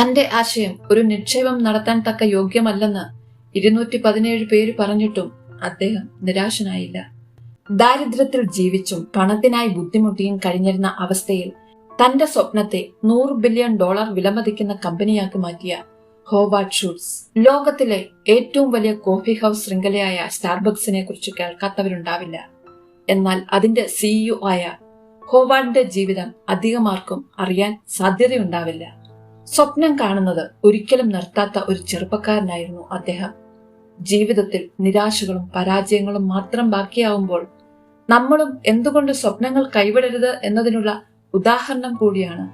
തന്റെ ആശയം ഒരു നിക്ഷേപം നടത്താൻ തക്ക യോഗ്യമല്ലെന്ന് ഇരുന്നൂറ്റി പതിനേഴ് പേര് പറഞ്ഞിട്ടും അദ്ദേഹം നിരാശനായില്ല. ദാരിദ്ര്യത്തിൽ ജീവിച്ചും പണത്തിനായി ബുദ്ധിമുട്ടിയും കഴിഞ്ഞിരുന്ന അവസ്ഥയിൽ തന്റെ സ്വപ്നത്തെ നൂറ് ബില്യൺ ഡോളർ വിലമതിക്കുന്ന കമ്പനിയാക്കി മാറ്റിയ ഹോവാർഡ് ഷൂട്ട്സ് ലോകത്തിലെ ഏറ്റവും വലിയ കോഫി ഹൗസ് ശൃംഖലയായ സ്റ്റാർബക്സിനെ കുറിച്ച് കേൾക്കാത്തവരുണ്ടാവില്ല. എന്നാൽ അതിന്റെ സിഇഒ ആയ ഹോവാർഡിന്റെ ജീവിതം അധികമാർക്കും അറിയാൻ സാധ്യതയുണ്ടാവില്ല. സ്വപ്നം കാണുന്നത് ഒരിക്കലും നിർത്താത്ത ഒരു ചെറുപ്പക്കാരനായിരുന്നു അദ്ദേഹം. ജീവിതത്തിൽ നിരാശകളും പരാജയങ്ങളും മാത്രം ബാക്കിയാവുമ്പോൾ നമ്മളും എന്തുകൊണ്ട് സ്വപ്നങ്ങൾ കൈവിടരുത് എന്നതിനുള്ള ഉദാഹരണം കൂടിയാണ്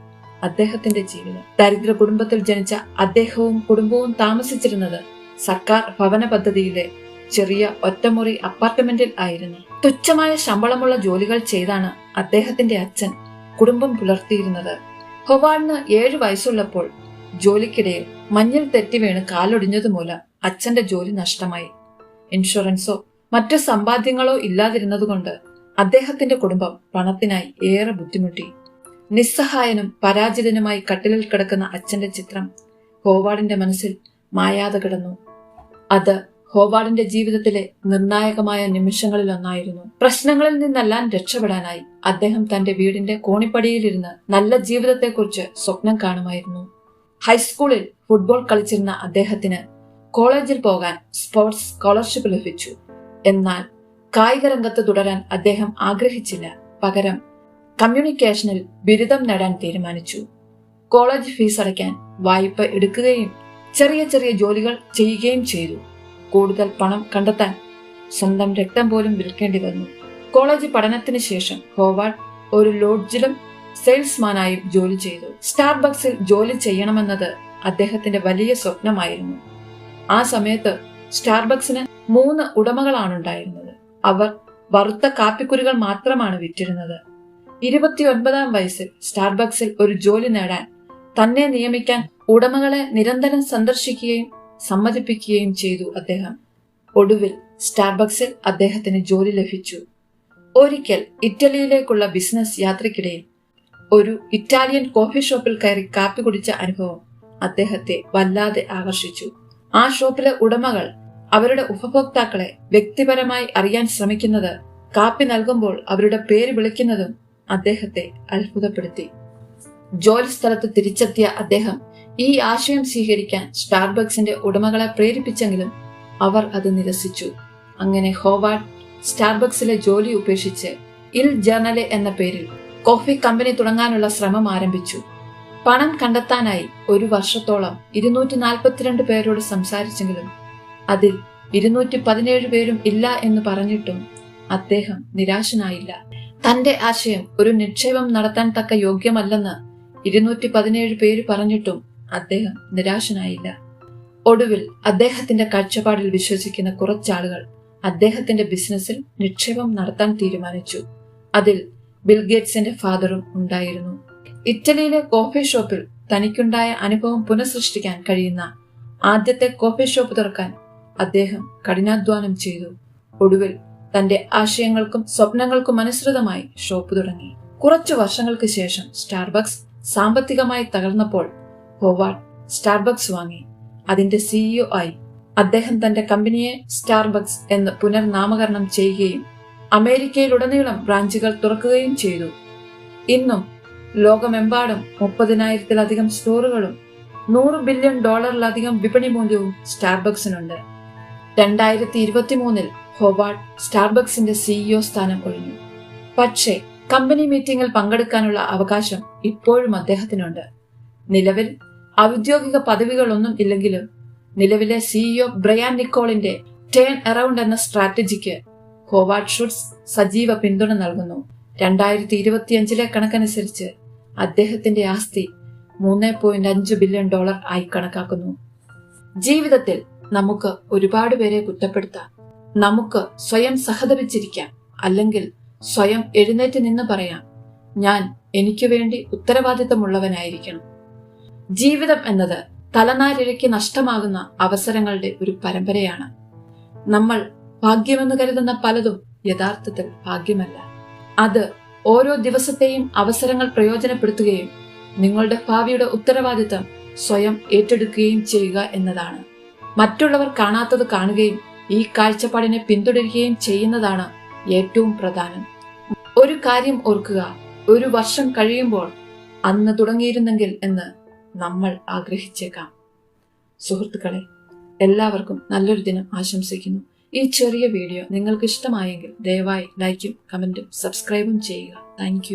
അദ്ദേഹത്തിന്റെ ജീവിതം. ദരിദ്ര കുടുംബത്തിൽ ജനിച്ച അദ്ദേഹവും കുടുംബവും താമസിച്ചിരുന്നത് സർക്കാർ ഭവന പദ്ധതിയിലെ ചെറിയ ഒറ്റമുറി അപ്പാർട്ട്മെന്റിൽ ആയിരുന്നു. തുച്ഛമായ ശമ്പളമുള്ള ജോലികൾ ചെയ്താണ് അദ്ദേഹത്തിന്റെ അച്ഛൻ കുടുംബം പുലർത്തിയിരുന്നത്. ഹൊവാർഡിന് ഏഴു വയസ്സുള്ളപ്പോൾ ജോലിക്കിടയിൽ മഞ്ഞിൽ തെറ്റി വീണ് കാലൊടിഞ്ഞതു മൂലം അച്ഛന്റെ ജോലി നഷ്ടമായി. ഇൻഷുറൻസോ മറ്റു സമ്പാദ്യങ്ങളോ ഇല്ലാതിരുന്നതുകൊണ്ട് അദ്ദേഹത്തിന്റെ കുടുംബം പണത്തിനായി ഏറെ ബുദ്ധിമുട്ടി. നിസ്സഹായനും പരാജിതനുമായി കട്ടിലിൽ കിടക്കുന്ന അച്ഛന്റെ ചിത്രം ഹോവാർഡിന്റെ മനസ്സിൽ മായാതെ കിടന്നു. അത് ഹോവാർഡിന്റെ ജീവിതത്തിലെ നിർണായകമായ നിമിഷങ്ങളിലൊന്നായിരുന്നു പ്രശ്നങ്ങളിൽ നിന്നെല്ലാം രക്ഷപ്പെടാനായി അദ്ദേഹം തന്റെ വീടിന്റെ കോണിപ്പടിയിലിരുന്ന് നല്ല ജീവിതത്തെക്കുറിച്ച് സ്വപ്നം കാണുമായിരുന്നു. ഹൈസ്കൂളിൽ ഫുട്ബോൾ കളിച്ചിരുന്ന അദ്ദേഹത്തിന് കോളേജിൽ പോകാൻ സ്പോർട്സ് സ്കോളർഷിപ്പ് ലഭിച്ചു. എന്നാൽ കായിക രംഗത്ത് തുടരാൻ അദ്ദേഹം ആഗ്രഹിച്ചില്ല. പകരം കമ്മ്യൂണിക്കേഷനിൽ ബിരുദം നേടാൻ തീരുമാനിച്ചു. കോളേജ് ഫീസ് അടയ്ക്കാൻ വായ്പ എടുക്കുകയും ചെറിയ ചെറിയ ജോലികൾ ചെയ്യുകയും ചെയ്തു. കൂടുതൽ പണം കണ്ടെത്താൻ സ്വന്തം രക്തം പോലും വിൽക്കേണ്ടി വന്നു. കോളേജ് പഠനത്തിന് ശേഷം ഹോവാർഡ് ഒരു ലോഡ്ജിലും സെയിൽസ്മാനായും ജോലി ചെയ്തു. സ്റ്റാർബക്സിൽ ജോലി ചെയ്യണമെന്നത് അദ്ദേഹത്തിന്റെ വലിയ സ്വപ്നമായിരുന്നു. ആ സമയത്ത് സ്റ്റാർബക്സിന് മൂന്ന് ഉടമകളാണ് ഉണ്ടായിരുന്നത് അവർ വറുത്ത കാപ്പിക്കുരുകൾ മാത്രമാണ് വിറ്റിരുന്നത്. ഇരുപത്തിയൊൻപതാം വയസ്സിൽ സ്റ്റാർബക്സിൽ ഒരു ജോലി നേടാൻ തന്നെ നിയമിക്കാൻ ഉടമകളെ നിരന്തരം സന്ദർശിക്കുകയും സമ്മതിപ്പിക്കുകയും ചെയ്തു അദ്ദേഹം. ഒടുവിൽ സ്റ്റാർബക്സിൽ അദ്ദേഹത്തിന് ജോലി ലഭിച്ചു. ഒരിക്കൽ ഇറ്റലിയിലേക്കുള്ള ബിസിനസ് യാത്രയ്ക്കിടയിൽ ഒരു ഇറ്റാലിയൻ കോഫി ഷോപ്പിൽ കയറി കാപ്പി കുടിച്ച അനുഭവം അദ്ദേഹത്തെ വല്ലാതെ ആകർഷിച്ചു. ആ ഷോപ്പിലെ ഉടമകൾ അവരുടെ ഉപഭോക്താക്കളെ വ്യക്തിപരമായി അറിയാൻ ശ്രമിക്കുന്നത് കാപ്പി നൽകുമ്പോൾ അവരുടെ പേര് വിളിക്കുന്നതും അദ്ദേഹത്തെ അത്ഭുതപ്പെടുത്തി. ജോലി സ്ഥലത്ത് തിരിച്ചെത്തിയ അദ്ദേഹം ഈ ആശയം സ്വീകരിക്കാൻ സ്റ്റാർബക്സിന്റെ ഉടമകളെ പ്രേരിപ്പിച്ചെങ്കിലും അവർ അത് നിരസിച്ചു. അങ്ങനെ ഹോവാർഡ് സ്റ്റാർബക്സിലെ ജോലി ഉപേക്ഷിച്ച് ഇൽ ജേർണലെ എന്ന പേരിൽ കോഫി കമ്പനി തുടങ്ങാനുള്ള ശ്രമം ആരംഭിച്ചു. പണം കണ്ടെത്താനായി ഒരു വർഷത്തോളം ഇരുന്നൂറ്റി നാൽപ്പത്തിരണ്ട് പേരോട് സംസാരിച്ചെങ്കിലും അതിൽ ഇരുന്നൂറ്റി പതിനേഴ് പേരും ഇല്ല എന്ന് പറഞ്ഞിട്ടും അദ്ദേഹം നിരാശനായില്ല. തന്റെ ആശയം ഒരു നിക്ഷേപം നടത്താൻ തക്ക യോഗ്യമല്ലെന്ന് ഇരുന്നൂറ്റി പതിനേഴ് പേര് പറഞ്ഞിട്ടും അദ്ദേഹം നിരാശനായില്ല. ഒടുവിൽ അദ്ദേഹത്തിന്റെ കാഴ്ചപ്പാടിൽ വിശ്വസിക്കുന്ന കുറച്ചാളുകൾ അദ്ദേഹത്തിന്റെ ബിസിനസ്സിൽ നിക്ഷേപം നടത്താൻ തീരുമാനിച്ചു. അതിൽ ബിൽഗേറ്റ്സിന്റെ ഫാദറും ഉണ്ടായിരുന്നു. ഇറ്റലിയിലെ കോഫി ഷോപ്പിൽ തനിക്കുണ്ടായ അനുഭവം പുനഃസൃഷ്ടിക്കാൻ കഴിയുന്ന ആദ്യത്തെ കോഫി ഷോപ്പ് തുറക്കാൻ അദ്ദേഹം കഠിനാധ്വാനം ചെയ്തു. ഒടുവിൽ തന്റെ ആശയങ്ങൾക്കും സ്വപ്നങ്ങൾക്കും അനുസൃതമായി ഷോപ്പ് തുടങ്ങി. കുറച്ചു വർഷങ്ങൾക്ക് ശേഷം സ്റ്റാർബക്സ് സാമ്പത്തികമായി തകർന്നപ്പോൾ ഹോവാർഡ് സ്റ്റാർബക്സ് വാങ്ങി. അതിന്റെ സിഇഒ ആയി അദ്ദേഹം തന്റെ കമ്പനിയെ സ്റ്റാർബക്സ് എന്ന് പുനർനാമകരണം ചെയ്യുകയും അമേരിക്കയിലുടനീളം ബ്രാഞ്ചുകൾ തുറക്കുകയും ചെയ്തു. ഇന്നും ലോകമെമ്പാടും മുപ്പതിനായിരത്തിലധികം സ്റ്റോറുകളും നൂറ് ബില്യൺ ഡോളറിലധികം വിപണി മൂല്യവും സ്റ്റാർബക്സിനുണ്ട്. രണ്ടായിരത്തി ഇരുപത്തി മൂന്നിൽ ഹോവാർഡ് സ്റ്റാർബക്സിന്റെ സിഇഒ സ്ഥാനം ഒഴിഞ്ഞു. പക്ഷേ കമ്പനി മീറ്റിംഗിൽ പങ്കെടുക്കാനുള്ള അവകാശം ഇപ്പോഴും അദ്ദേഹത്തിനുണ്ട്. നിലവിൽ ഔദ്യോഗിക പദവികളൊന്നും ഇല്ലെങ്കിലും നിലവിലെ സിഇഒ ബ്രയാൻ നിക്കോളിന്റെ ടേൺ അറൌണ്ട് എന്ന സ്ട്രാറ്റജിക്ക് ഹോവാർഡ് ഷുട്സ് സജീവ പിന്തുണ നൽകുന്നു. രണ്ടായിരത്തി ഇരുപത്തിയഞ്ചിലെ കണക്കനുസരിച്ച് അദ്ദേഹത്തിന്റെ ആസ്തി മൂന്ന് പോയിന്റ് അഞ്ച് ബില്യൺ ഡോളർ ആയി കണക്കാക്കുന്നു. ജീവിതത്തിൽ നമുക്ക് ഒരുപാട് പേരെ കുറ്റപ്പെടുത്താം. നമുക്ക് സ്വയം സഹതപിച്ചിരിക്കാം. അല്ലെങ്കിൽ സ്വയം എഴുന്നേറ്റ് നിന്ന് പറയാം ഞാൻ എനിക്ക് വേണ്ടി ഉത്തരവാദിത്തമുള്ളവനായിരിക്കണം. ജീവിതം എന്നത് തലനാരിഴയ്ക്ക് നഷ്ടമാകുന്ന അവസരങ്ങളുടെ ഒരു പരമ്പരയാണ്. നമ്മൾ ഭാഗ്യമെന്ന് കരുതുന്ന പലതും യഥാർത്ഥത്തിൽ ഭാഗ്യമല്ല. അത് ഓരോ ദിവസത്തെയും അവസരങ്ങൾ പ്രയോജനപ്പെടുത്തുകയും നിങ്ങളുടെ ഭാവിയുടെ ഉത്തരവാദിത്തം സ്വയം ഏറ്റെടുക്കുകയും ചെയ്യുക എന്നതാണ്. മറ്റുള്ളവർ കാണാത്തത് കാണുകയും ഈ കാഴ്ചപ്പാടിനെ പിന്തുടരുകയും ചെയ്യുന്നതാണ് ഏറ്റവും പ്രധാനം. ഒരു കാര്യം ഓർക്കുക. ഒരു വർഷം കഴിയുമ്പോൾ അന്ന് തുടങ്ങിയിരുന്നെങ്കിൽ എന്ന് നമ്മൾ ആഗ്രഹിച്ചേക്കാം. സുഹൃത്തുക്കളെ എല്ലാവർക്കും നല്ലൊരു ദിനം ആശംസിക്കുന്നു. ഈ ചെറിയ വീഡിയോ നിങ്ങൾക്ക് ഇഷ്ടമായെങ്കിൽ ദയവായി ലൈക്കും കമന്റും സബ്സ്ക്രൈബും ചെയ്യുക. താങ്ക്